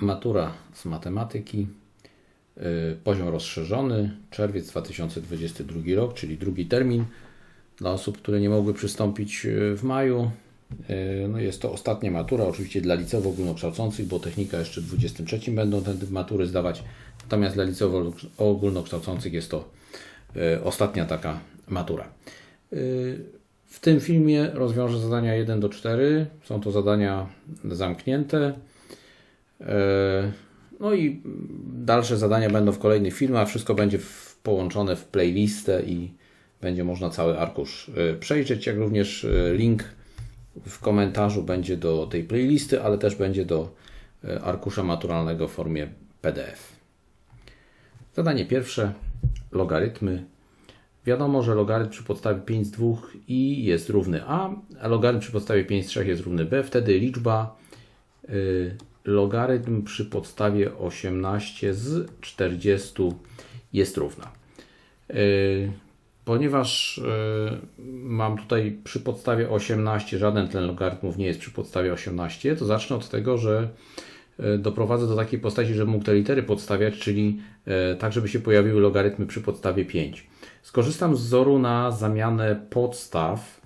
Matura z matematyki, y, poziom rozszerzony, czerwiec 2022 rok, czyli drugi termin. Dla osób, które nie mogły przystąpić y, w maju, y, no jest to ostatnia matura, oczywiście dla liceów ogólnokształcących, bo technika jeszcze w 23 będą te matury zdawać, natomiast dla liceów ogólnokształcących jest to ostatnia taka matura. W tym filmie rozwiążę zadania 1 do 4. Są to zadania zamknięte. E, no i dalsze zadania będą w kolejnych filmach. Wszystko będzie połączone w playlistę i będzie można cały arkusz e, przejrzeć, jak również e, link w komentarzu będzie do tej playlisty, ale też będzie do arkusza maturalnego w formie PDF. Zadanie pierwsze. Logarytmy. Wiadomo, że logarytm przy podstawie 5 z 2 i jest równy a, a logarytm przy podstawie 5 z 3 jest równy b. Wtedy liczba logarytm przy podstawie 18 z 40 jest równa. E, ponieważ e, mam tutaj przy podstawie 18, żaden ten logarytmów nie jest przy podstawie 18, to zacznę od tego, że e, doprowadzę do takiej postaci, że mógł te litery podstawiać, czyli tak, żeby się pojawiły logarytmy przy podstawie 5. Skorzystam z wzoru na zamianę podstaw,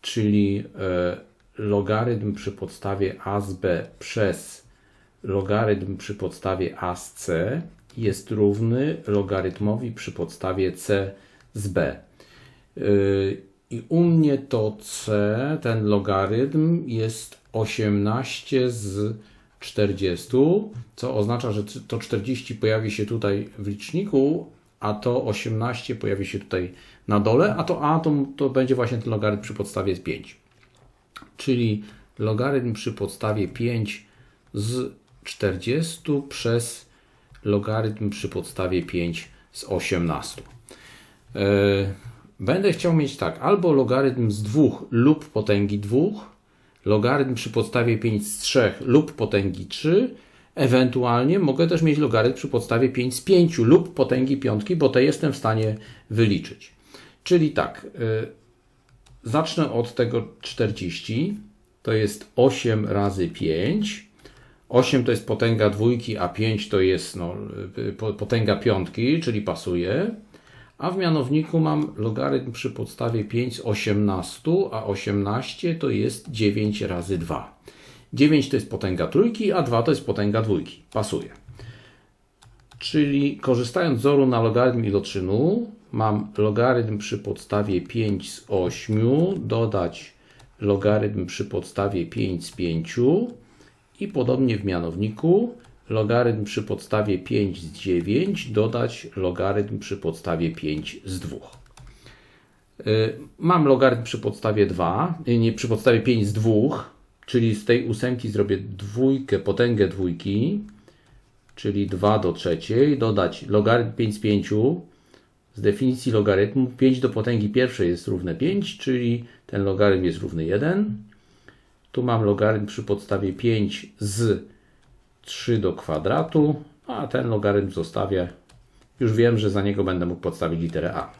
czyli logarytm przy podstawie a z b przez logarytm przy podstawie a z c jest równy logarytmowi przy podstawie c z b. Yy, I u mnie to c, ten logarytm jest 18 z 40, co oznacza, że to 40 pojawi się tutaj w liczniku, a to 18 pojawi się tutaj na dole, a to a to, to będzie właśnie ten logarytm przy podstawie 5. Czyli logarytm przy podstawie 5 z 40 przez logarytm przy podstawie 5 z 18. E, będę chciał mieć tak, albo logarytm z 2 lub potęgi 2, logarytm przy podstawie 5 z 3 lub potęgi 3, ewentualnie mogę też mieć logarytm przy podstawie 5 z 5 lub potęgi 5, bo te jestem w stanie wyliczyć. Czyli tak, e, zacznę od tego 40, to jest 8 razy 5, 8 to jest potęga dwójki, a 5 to jest no, potęga piątki, czyli pasuje. A w mianowniku mam logarytm przy podstawie 5 z 18, a 18 to jest 9 razy 2. 9 to jest potęga trójki, a 2 to jest potęga dwójki. Pasuje. Czyli korzystając z wzoru na logarytm iloczynu, mam logarytm przy podstawie 5 z 8, dodać logarytm przy podstawie 5 z 5, i podobnie w mianowniku logarytm przy podstawie 5 z 9 dodać logarytm przy podstawie 5 z 2. Y, mam logarytm przy podstawie 2, y, nie przy podstawie 5 z 2, czyli z tej ósemki zrobię dwójkę, potęgę dwójki, czyli 2 do trzeciej, dodać logarytm 5 z 5, z definicji logarytmu 5 do potęgi pierwszej jest równe 5, czyli ten logarytm jest równy 1. Tu mam logarytm przy podstawie 5 z 3 do kwadratu, a ten logarytm zostawię. Już wiem, że za niego będę mógł podstawić literę a.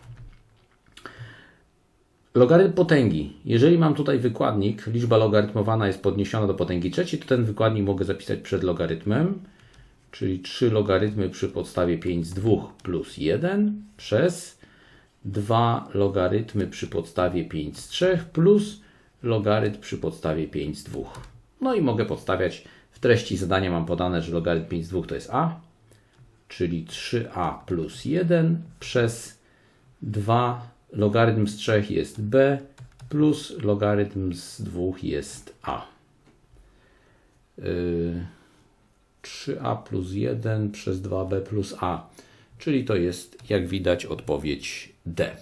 Logarytm potęgi. Jeżeli mam tutaj wykładnik, liczba logarytmowana jest podniesiona do potęgi trzeciej, to ten wykładnik mogę zapisać przed logarytmem, czyli 3 logarytmy przy podstawie 5 z 2 plus 1 przez 2 logarytmy przy podstawie 5 z 3 plus logarytm przy podstawie 5 z 2. No i mogę podstawiać, w treści zadania mam podane, że logarytm 5 z 2 to jest a, czyli 3a plus 1 przez 2 logarytm z 3 jest b plus logarytm z 2 jest a. Yy, 3a plus 1 przez 2b plus a, czyli to jest, jak widać, odpowiedź D.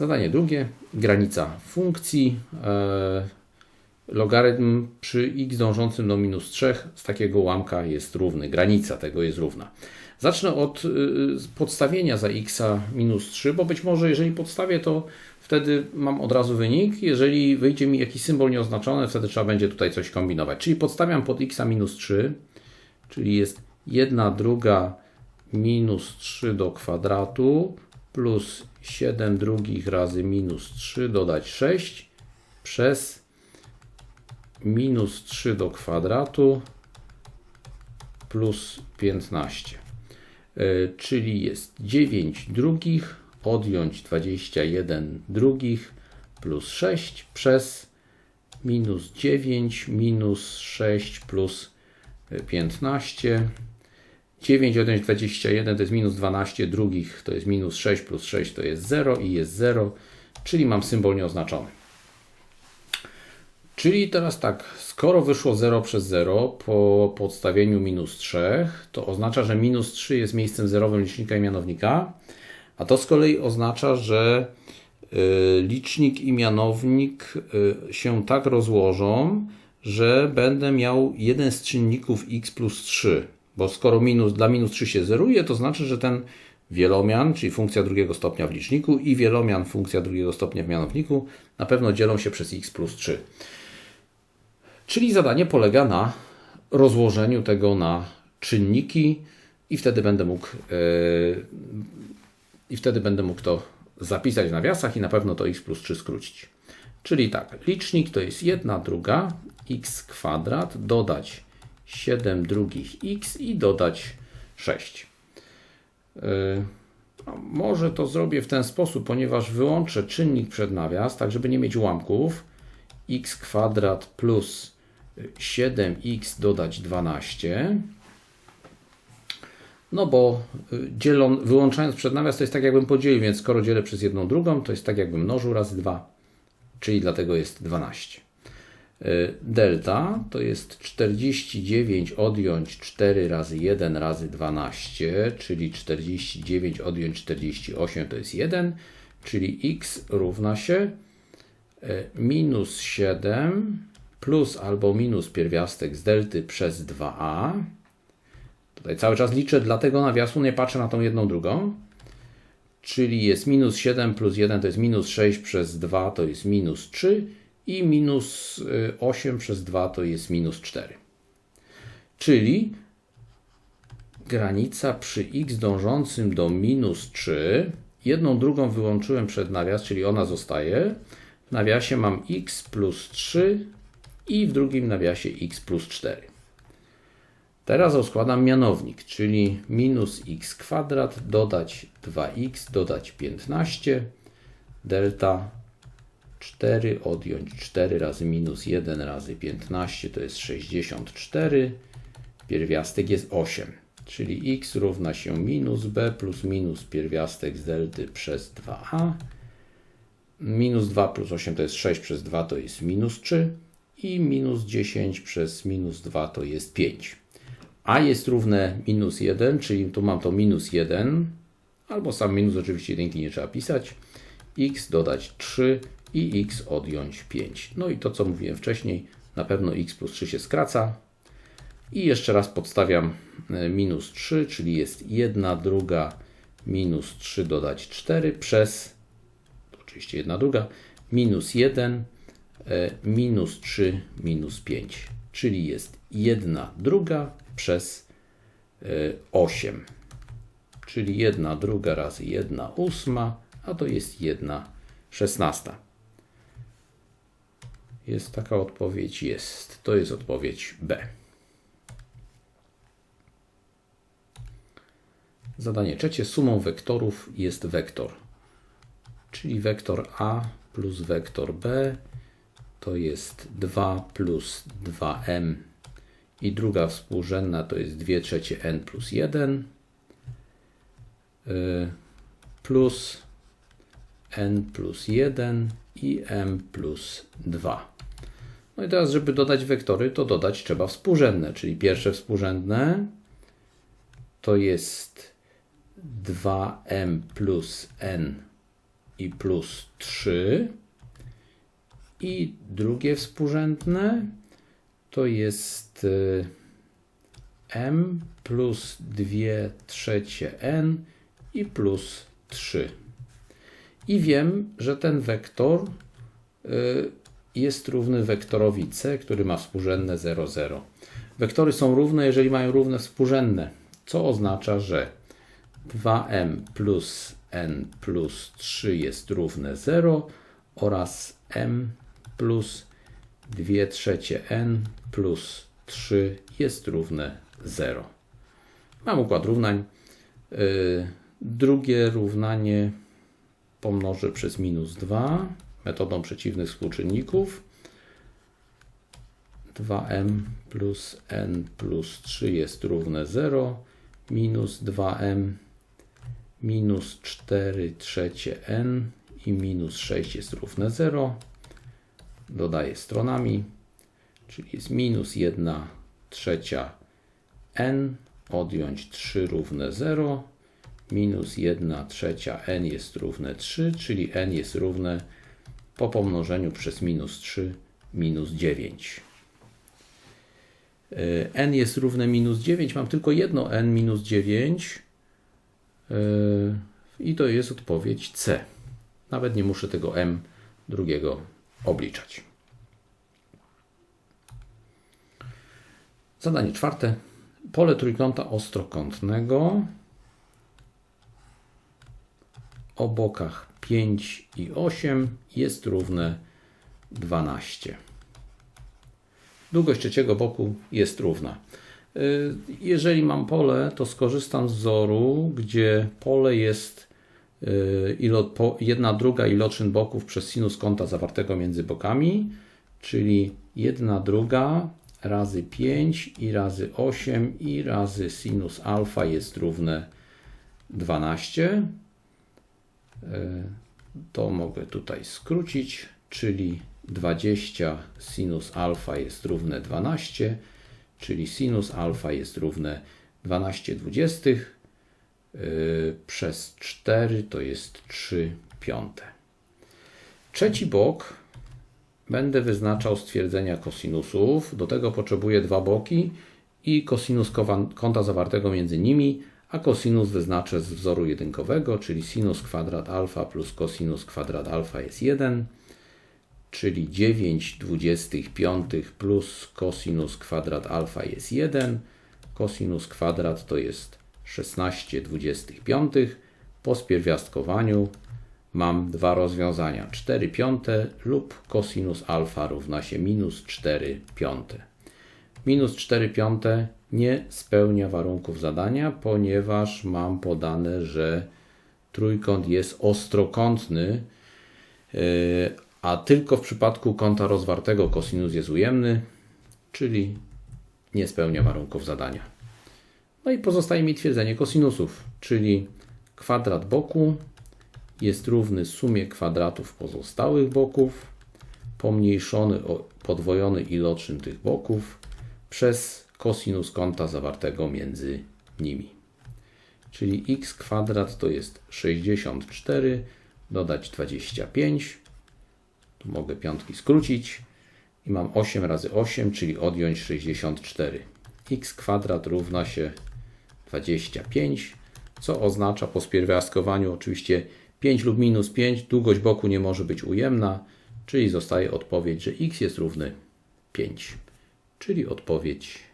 Zadanie drugie, granica funkcji. E, logarytm przy x dążącym do minus 3 z takiego ułamka jest równy, granica tego jest równa. Zacznę od y, podstawienia za x minus 3, bo być może jeżeli podstawię, to wtedy mam od razu wynik. Jeżeli wyjdzie mi jakiś symbol nieoznaczony, wtedy trzeba będzie tutaj coś kombinować. Czyli podstawiam pod x minus 3, czyli jest 1 druga minus 3 do kwadratu plus 7 drugich razy minus 3 dodać 6 przez minus 3 do kwadratu plus 15. Y, czyli jest 9 drugich odjąć 21 drugich plus 6 przez minus 9 minus 6 plus 15. 9 odjąć 21 to jest minus 12 drugich, to jest minus 6 plus 6 to jest 0 i jest 0, czyli mam symbol nieoznaczony. Czyli teraz tak, skoro wyszło 0 przez 0 po podstawieniu minus 3, to oznacza, że minus 3 jest miejscem zerowym licznika i mianownika, a to z kolei oznacza, że y, licznik i mianownik y, się tak rozłożą, że będę miał jeden z czynników x plus 3, bo skoro minus, dla minus 3 się zeruje, to znaczy, że ten wielomian, czyli funkcja drugiego stopnia w liczniku i wielomian, funkcja drugiego stopnia w mianowniku, na pewno dzielą się przez x plus 3. Czyli zadanie polega na rozłożeniu tego na czynniki i wtedy będę mógł yy, i wtedy będę mógł to zapisać w nawiasach i na pewno to x plus 3 skrócić. Czyli tak, licznik to jest 1 druga x kwadrat, dodać 7 drugich x i dodać 6. Yy, może to zrobię w ten sposób, ponieważ wyłączę czynnik przed nawias, tak żeby nie mieć ułamków. x kwadrat plus 7x dodać 12. No bo y, dzielą, wyłączając przed nawias to jest tak jakbym podzielił, więc skoro dzielę przez jedną drugą, to jest tak jakbym mnożył razy 2, czyli dlatego jest 12. Y, delta to jest 49 odjąć 4 razy 1 razy 12, czyli 49 odjąć 48 to jest 1, czyli x równa się y, minus 7 plus albo minus pierwiastek z delty przez 2a. Tutaj cały czas liczę, dlatego nawiasu nie patrzę na tą jedną drugą. Czyli jest minus 7 plus 1 to jest minus 6 przez 2 to jest minus 3 i minus 8 y, przez 2 to jest minus 4. Czyli granica przy x dążącym do minus 3, jedną drugą wyłączyłem przed nawias, czyli ona zostaje. W nawiasie mam x plus 3 i w drugim nawiasie x plus 4. Teraz rozkładam mianownik, czyli minus x kwadrat dodać 2x dodać 15 delta 4 odjąć 4 razy minus 1 razy 15 to jest 64. Pierwiastek jest 8, czyli x równa się minus b plus minus pierwiastek z delty przez 2a. Minus 2 plus 8 to jest 6 przez 2 to jest minus 3 i minus 10 przez minus 2 to jest 5. A jest równe minus 1, czyli tu mam to minus 1, albo sam minus, oczywiście jedynki nie trzeba pisać, x dodać 3 i x odjąć 5. No i to, co mówiłem wcześniej, na pewno x plus 3 się skraca. I jeszcze raz podstawiam e, minus 3, czyli jest 1 druga minus 3 dodać 4 przez, oczywiście 1 druga, minus 1 E, minus 3 minus 5, czyli jest 1 druga przez 8, e, czyli 1 druga razy 1 ósma, a to jest 1 szesnasta. Jest taka odpowiedź? Jest. To jest odpowiedź B. Zadanie trzecie. Sumą wektorów jest wektor, czyli wektor A plus wektor B to jest 2 plus 2m i druga współrzędna to jest 2 trzecie n plus 1 y, plus n plus 1 i m plus 2. No i teraz, żeby dodać wektory, to dodać trzeba współrzędne, czyli pierwsze współrzędne to jest 2m plus n i plus 3 i drugie współrzędne to jest y, m plus 2 trzecie n i plus 3. I wiem, że ten wektor y, jest równy wektorowi c, który ma współrzędne 0, 0. Wektory są równe, jeżeli mają równe współrzędne, co oznacza, że 2m plus n plus 3 jest równe 0 oraz m plus 2 trzecie n plus 3 jest równe 0. Mam układ równań. Yy, drugie równanie pomnożę przez minus 2 metodą przeciwnych współczynników. 2m plus n plus 3 jest równe 0 minus 2m minus 4 trzecie n i minus 6 jest równe 0. Dodaję stronami, czyli jest minus 1 trzecia n, odjąć 3 równe 0, minus 1 trzecia n jest równe 3, czyli n jest równe po pomnożeniu przez minus 3 minus 9. n jest równe minus 9, mam tylko jedno n minus 9 yy, i to jest odpowiedź C. Nawet nie muszę tego m drugiego obliczać. Zadanie czwarte. Pole trójkąta ostrokątnego o bokach 5 i 8 jest równe 12. Długość trzeciego boku jest równa. Y, jeżeli mam pole, to skorzystam z wzoru, gdzie pole jest y, jedna druga iloczyn boków przez sinus kąta zawartego między bokami, czyli jedna druga razy 5 i razy 8 i razy sinus alfa jest równe 12. E, to mogę tutaj skrócić, czyli 20 sinus alfa jest równe 12, czyli sinus alfa jest równe 12 dwudziestych e, przez 4 to jest 3 piąte. Trzeci bok będę wyznaczał stwierdzenia kosinusów. Do tego potrzebuję dwa boki i kosinus kąta zawartego między nimi a cosinus wyznaczę z wzoru jedynkowego, czyli sinus kwadrat alfa plus cosinus kwadrat alfa jest 1, czyli 9 25 plus cosinus kwadrat alfa jest 1, cosinus kwadrat to jest 16 25. Po spierwiastkowaniu mam dwa rozwiązania, 4 piąte lub cosinus alfa równa się minus 4 piąte. Minus 4 piąte nie spełnia warunków zadania, ponieważ mam podane, że trójkąt jest ostrokątny, e, a tylko w przypadku kąta rozwartego kosinus jest ujemny, czyli nie spełnia warunków zadania. No i pozostaje mi twierdzenie kosinusów, czyli kwadrat boku jest równy sumie kwadratów pozostałych boków, pomniejszony o podwojony iloczyn tych boków przez kosinus kąta zawartego między nimi. Czyli x kwadrat to jest 64, dodać 25. Tu mogę piątki skrócić i mam 8 razy 8, czyli odjąć 64. x kwadrat równa się 25, co oznacza po spierwiastkowaniu oczywiście 5 lub minus 5, długość boku nie może być ujemna, czyli zostaje odpowiedź, że x jest równy 5, czyli odpowiedź